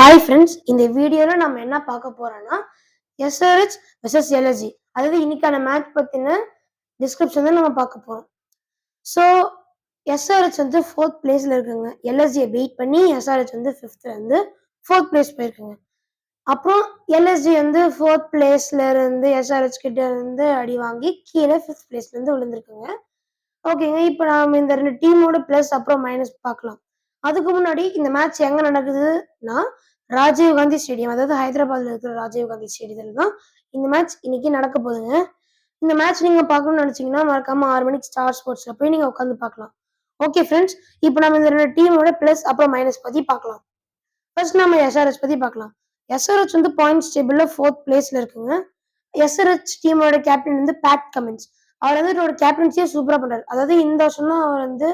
Hi friends இந்த வீடியோவில் நம்ம என்ன பார்க்க போகிறோன்னா எஸ்ஆர்ஹெச் வெர்சஸ் எலர்ஜி அதாவது இன்னைக்கான மேட்ச் பற்றின டிஸ்கிரிப்ஷன் தான் நம்ம பார்க்க போகிறோம் ஸோ எஸ்ஆர்ஹெச் வந்து ஃபோர்த் பிளேஸில் இருக்குங்க. எல்எஸ்ஜியை வெயிட் பண்ணி எஸ்ஆர்ஹெச் வந்து ஃபிஃப்த்தில் இருந்து ஃபோர்த் பிளேஸ் போயிருக்குங்க. அப்புறம் எல்எஸ்ஜி வந்து ஃபோர்த் பிளேஸ்ல இருந்து எஸ்ஆர்ஹெச் கிட்ட இருந்து அடி வாங்கி கீழே ஃபிஃப்த் பிளேஸ்ல இருந்து விழுந்திருக்குங்க. ஓகேங்க இப்போ நாம் இந்த ரெண்டு டீமோட ப்ளஸ் அப்புறம் மைனஸ் பார்க்கலாம். அதுக்கு முன்னாடி இந்த மேட்ச் எங்க நடக்குதுன்னா ராஜீவ் காந்தி ஸ்டேடியம் அதாவது ஹைதராபாத்ல இருக்கிற ராஜீவ் காந்தி ஸ்டேடியத்தில் தான் இந்த மேட்ச் இன்னைக்கு நடக்க போகுதுங்க. இந்த மேட்ச் நீங்க பார்க்கணும்னு நினைச்சீங்கன்னா மறக்காம ஆறு மணிக்கு ஸ்டார் ஸ்போர்ட்ஸ்ல போய் நீங்க உட்காந்து பார்க்கலாம். ஓகே ஃப்ரெண்ட்ஸ் இப்போ நம்ம இந்த ரெண்டு டீமோட ப்ளஸ் அப்புறம் மைனஸ் பத்தி பார்க்கலாம். ஃபர்ஸ்ட் நம்ம எஸ்ஆர்எஸ் பத்தி பார்க்கலாம். எஸ்ஆர்எச் வந்து பாயிண்ட்ஸ் டேபிள்ல ஃபோர்த் பிளேஸ்ல இருக்குங்க. எஸ்ஆர்எச் டீமோட கேப்டன் வந்து பேட் கமின்ஸ் அவர் வந்து ஒரு கேப்டன்சியே சூப்பரா பண்றாரு. அதாவது இந்த வருஷம் தான் அவர் வந்து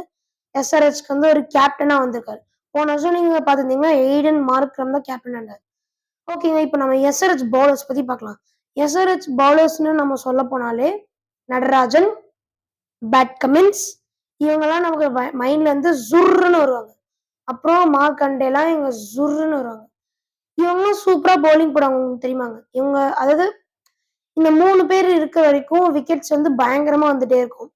எஸ்ஆர்எச்க்கு வந்து ஒரு கேப்டனா வந்திருக்காரு. போன வருஷம் நீங்க பாத்துருந்தீங்கன்னா எய்டன் மார்க்ரம் தான் கேப்டன் இருந்தார் ஓகேங்க இப்போ நம்ம எஸ்ஆர்ஹெச் பவுலர்ஸ் பத்தி பார்க்கலாம். எஸ்ஆர்ஹெச் பவுலர்ஸ்னு நம்ம சொல்ல போனாலே நடராஜன் பேட் கமின்ஸ் இவங்கெல்லாம் நமக்கு மைண்ட்ல இருந்து வருவாங்க. அப்புறம் மார்க் அண்டேலாம் இவங்க ஜுர்ருன்னு வருவாங்க. இவங்களும் சூப்பரா பவுலிங் போடுவாங்க உங்களுக்கு தெரியுமாங்க இவங்க அதாவது இந்த மூணு பேர் இருக்க வரைக்கும் விக்கெட்ஸ் வந்து பயங்கரமா வந்துட்டே இருக்கும்.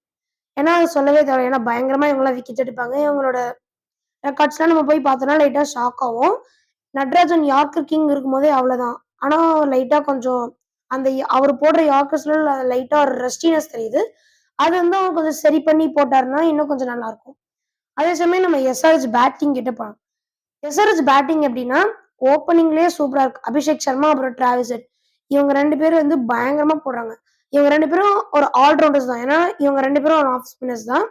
ஏன்னா அது சொல்லவே தேவை ஏன்னா பயங்கரமா இவங்களாம் விக்கெட் எடுப்பாங்க. இவங்களோட ரெக்கார்ட்ஸ்லாம் நம்ம போய் பார்த்தோம்னா லைட்டாக ஷாக் ஆகும். நட்ராஜன் யார்க்கர் கிங் இருக்கும்போதே அவ்வளோதான் ஆனால் லைட்டாக கொஞ்சம் அந்த அவர் போடுற யார்க்கர்ஸ்ல லைட்டாக ஒரு ரெஸ்டினஸ் தெரியுது. அது வந்து அவங்க கொஞ்சம் சரி பண்ணி போட்டாருன்னா இன்னும் கொஞ்சம் நல்லா இருக்கும். அதே சமயம் நம்ம எஸ்ஆர்ஹெச் பேட்டிங் கிட்ட போகலாம் எஸ்ஆர்ஹெச் பேட்டிங் எப்படின்னா ஓப்பனிங்லேயே சூப்பராக இருக்கு. அபிஷேக் சர்மா அப்புறம் டிராவிசட் இவங்க ரெண்டு பேரும் வந்து பயங்கரமாக போடுறாங்க. இவங்க ரெண்டு பேரும் ஒரு ஆல்ரவுண்டர்ஸ் தான். ஏன்னா இவங்க ரெண்டு பேரும் ஒரு ஆஃப் ஸ்பின்னர்ஸ் தான்.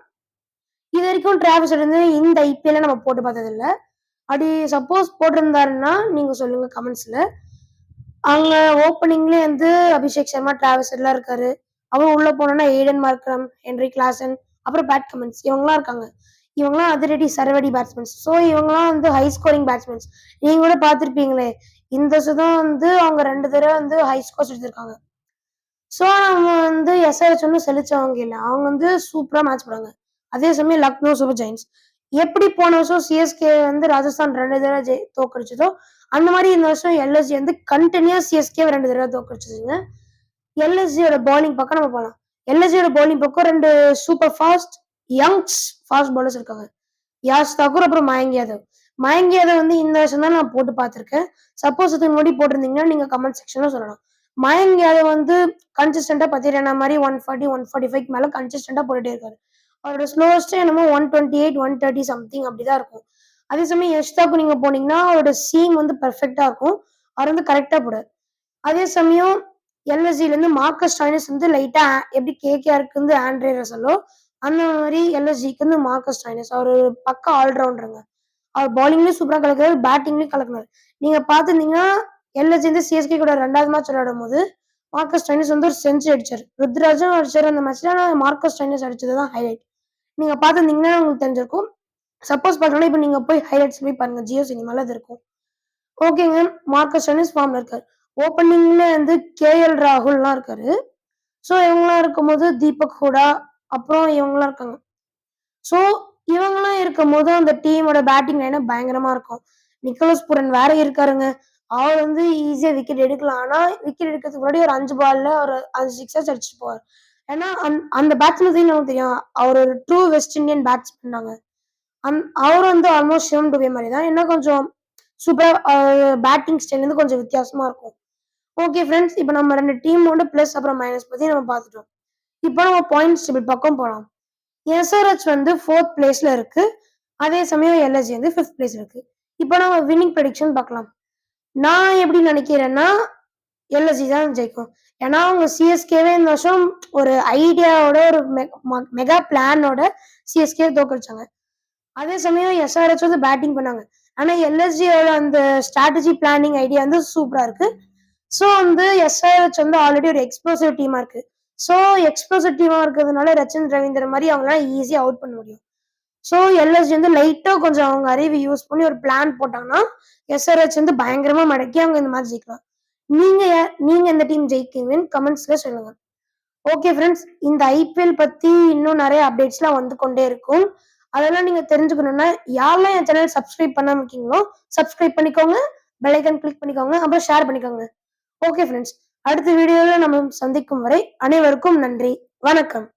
இது வரைக்கும் டிராவல்ஸ் வந்து இந்த ஐபிஎல்ல நம்ம போட்டு பார்த்தது இல்ல அப்படி சப்போஸ் போட்டிருந்தாருன்னா நீங்க சொல்லுங்க கமெண்ட்ஸ்ல அவங்க ஓப்பனிங்ல வந்து அபிஷேக் சர்மா டிராவல்ஸ் எல்லாம் இருக்காரு. அப்புறம் உள்ள போனோம்னா ஏடன் மார்க்ரம் ஹென்ரி கிளாசன் அப்புறம் பேட் கமெண்ட்ஸ் இவங்கலாம் இருக்காங்க. இவங்கலாம் அதிரடி சரவடி பேட்ஸ்மேன்ஸ் ஸோ இவங்கலாம் வந்து ஹை ஸ்கோரிங் பேட்ஸ்மேன்ஸ் நீங்க கூட பார்த்துருப்பீங்களே. இந்த சுதம் வந்து அவங்க ரெண்டு தடவை வந்து ஹை ஸ்கோர்ஸ் எடுத்திருக்காங்க. ஸோ நம்ம வந்து எஸ்ஆர்ஹெச் ஒன்றும் செழிச்சவங்க இல்லை. அவங்க வந்து சூப்பராக மேட்ச் போடுறாங்க அதே சமயம் லக்னோ சூப்பர் ஜெயின்ஸ் எப்படி போன வருஷம் சிஎஸ்கே வந்து ராஜஸ்தான் ரெண்டு தடவை ஜெய் தோக்கடிச்சதோ அந்த மாதிரி இந்த வருஷம் எல்எஸ்ஜி வந்து கண்டினியூஸ் சிஎஸ்கே ரெண்டு தடவை தோக்கடிச்சதுங்க எல்எஸ்ஜியோட பவுலிங் பக்கம் நம்ம போகலாம் எல்எஸ்ஜியோட பவுலிங் பக்கம் ரெண்டு super fast youngs fast bowlers இருக்காங்க. யாஷ் தாக்கூர் அப்புறம் மயங்க் யாதவ். மயங்க் யாதவ் வந்து இந்த வருஷம் தான் நான் போட்டு பார்த்துருக்கேன். சப்போஸ் இதுக்கு முன்னாடி போட்டிருந்தீங்கன்னா நீங்க கமெண்ட் செக்ஷன்ல சொல்லலாம். மயங்க் யாதவ் வந்து கன்சிஸ்டண்டா பத்திரனா மாதிரி one forty one forty five மேல கன்சிஸ்டண்டா போட்டுட்டே இருக்காரு. அவரோட ஸ்லோவஸ்டே என்னமோ one twenty eight one thirty something அப்படிதான் இருக்கும். அதே சமயம் யஷ்தாக்கு நீங்க போனீங்கன்னா அவரோட சீம் வந்து பெர்ஃபெக்டா இருக்கும். அவர் வந்து கரெக்டா போடு அதே சமயம் எல்எஸ்சில இருந்து மார்க்கஸ் டாய்னஸ் வந்து லைட்டா எப்படி கேகேஆருக்கு வந்து ஆண்ட்ரே ரசலோ அந்த மாதிரி எல்எஸ்ஜிக்கு வந்து மார்க்கஸ் டாய்னஸ் அவர் பக்கம் ஆல்ரவுண்டருங்க அவர் பாலிங்லயும் சூப்பரா கலக்குறாரு பேட்டிங்லயும் கலக்குனாரு நீங்க பாத்துருந்தீங்கன்னா எல்எஸ்ஜி வந்து சிஎஸ்கே கூட ரெண்டாவது மேட்ச் விளையாடும் போது மார்க்கஸ் டைனஸ் வந்து ஒரு செஞ்சுரி அடிச்சார். ருத்ராஜும் அடிச்சார் அந்த மேட்ச்ல மார்க்கஸ் டைனஸ் அடிச்சது தான் ஹைலைட் நீங்க பாத்துருந்தீங்கன்னா உங்களுக்கு தெரிஞ்சிருக்கும். சப்போஸ் பார்த்தோம்னா இப்போ நீங்க போய் ஹைலைட்ஸ் போய் பாருங்க. ஜியோ சினிமால அது இருக்கும். ஓகேங்க மார்க்கஸ் டென்னிஸ் ஃபார்ம்ல இருக்காரு. ஓப்பனிங்ல வந்து கேஎல் ராகுல்லாம் இருக்காரு. ஸோ இவங்களாம் இருக்கும்போது தீபக் ஹூடா அப்புறம் இவங்களாம் இருக்காங்க. ஸோ இவங்கெல்லாம் இருக்கும் போது அந்த டீமோட பேட்டிங் லைனா பயங்கரமா இருக்கும். நிக்கோலஸ் புரன் வேற இருக்காருங்க. அவர் வந்து ஈஸியா விக்கெட் எடுக்கலாம். ஆனா விக்கெட் எடுக்கிறதுக்கு முன்னாடி ஒரு அஞ்சு பால்ல ஒரு அஞ்சு சிக்ஸா அடிச்சுட்டு போவார். ஏன்னா அந் அந்த பேட்ஸ்மேன் நமக்கு தெரியும் அவர் ஒரு ட்ரூ வெஸ்ட் இண்டியன் பேட்ஸ்மேன் தாங்க அந் அவர் வந்து ஆல்மோஸ்ட் சிவம் டுபே மாதிரி தான். என்ன கொஞ்சம் சூப்பரா பேட்டிங் ஸ்டைல் வந்து கொஞ்சம் வித்தியாசமா இருக்கும். ஓகே ஃப்ரெண்ட்ஸ் இப்போ நம்ம ரெண்டு டீமோட ப்ளஸ் அப்புறம் மைனஸ் பத்தி நம்ம பார்த்துட்டோம். இப்போ நம்ம பாயிண்ட்ஸ் டேபிள் பக்கம் போகலாம் எஸ்ஆர்ஹெச் வந்து ஃபோர்த் பிளேஸ்ல இருக்கு. அதே சமயம் எல்எஸ்ஜி வந்து ஃபிஃப்த் பிளேஸ் இருக்கு. இப்போ நம்ம வின்னிங் ப்ரெடிக்ஷன் பார்க்கலாம். நான் எப்படி நினைக்கிறேன்னா எல்எஸ்ஜி தான் ஜெயிக்கும். ஏன்னா அவங்க சிஎஸ்கேவே இந்த வருஷம் ஒரு ஐடியாவோட ஒரு மெகா பிளானோட சிஎஸ்கே தோக்கடிச்சாங்க. அதே சமயம் எஸ்ஆர்ஹெச் வந்து பேட்டிங் பண்ணாங்க. ஆனா எல்எஸ்ஜியோட அந்த ஸ்ட்ராட்டஜி பிளானிங் ஐடியா வந்து சூப்பரா இருக்கு. ஸோ வந்து எஸ்ஆர்ஹெச் வந்து ஆல்ரெடி ஒரு எக்ஸ்ப்ளோசிவ் டீமா இருக்கு. ஸோ எக்ஸ்ப்ளோசிவ் டீமா இருக்கிறதுனால ரச்சன் ரவீந்திர மாதிரி அவங்களால ஈஸியா அவுட் பண்ண முடியும். ஸோ எல்எஸ்ஜி வந்து லைட்டா கொஞ்சம் அவங்க அறிவு யூஸ் பண்ணி ஒரு பிளான் போட்டாங்கன்னா எஸ்ஆர்ஹெச் வந்து பயங்கரமா மடக்கி அவங்க இந்த மாதிரி ஜெயிக்கலாம். நீங்க நீங்க எந்த டீம் ஜெயிக்குவீங்கன்னு கமெண்ட்ஸ்ல சொல்லுங்க. ஓகே ஃப்ரெண்ட்ஸ் இந்த ஐபிஎல் பத்தி இன்னும் நிறைய அப்டேட்ஸ்லாம் வந்து கொண்டே இருக்கும். அதெல்லாம் நீங்க தெரிஞ்சுக்கணும்னா யாரெல்லாம் என் சேனல் சப்ஸ்கிரைப் பண்ணாம இருக்கீங்களோ சப்ஸ்கிரைப் பண்ணிக்கோங்க. பெலைக்கன் கிளிக் பண்ணிக்கோங்க. அப்புறம் ஷேர் பண்ணிக்கோங்க. ஓகே ஃப்ரெண்ட்ஸ் அடுத்த வீடியோவில் நம்ம சந்திக்கும் வரை அனைவருக்கும் நன்றி. வணக்கம்.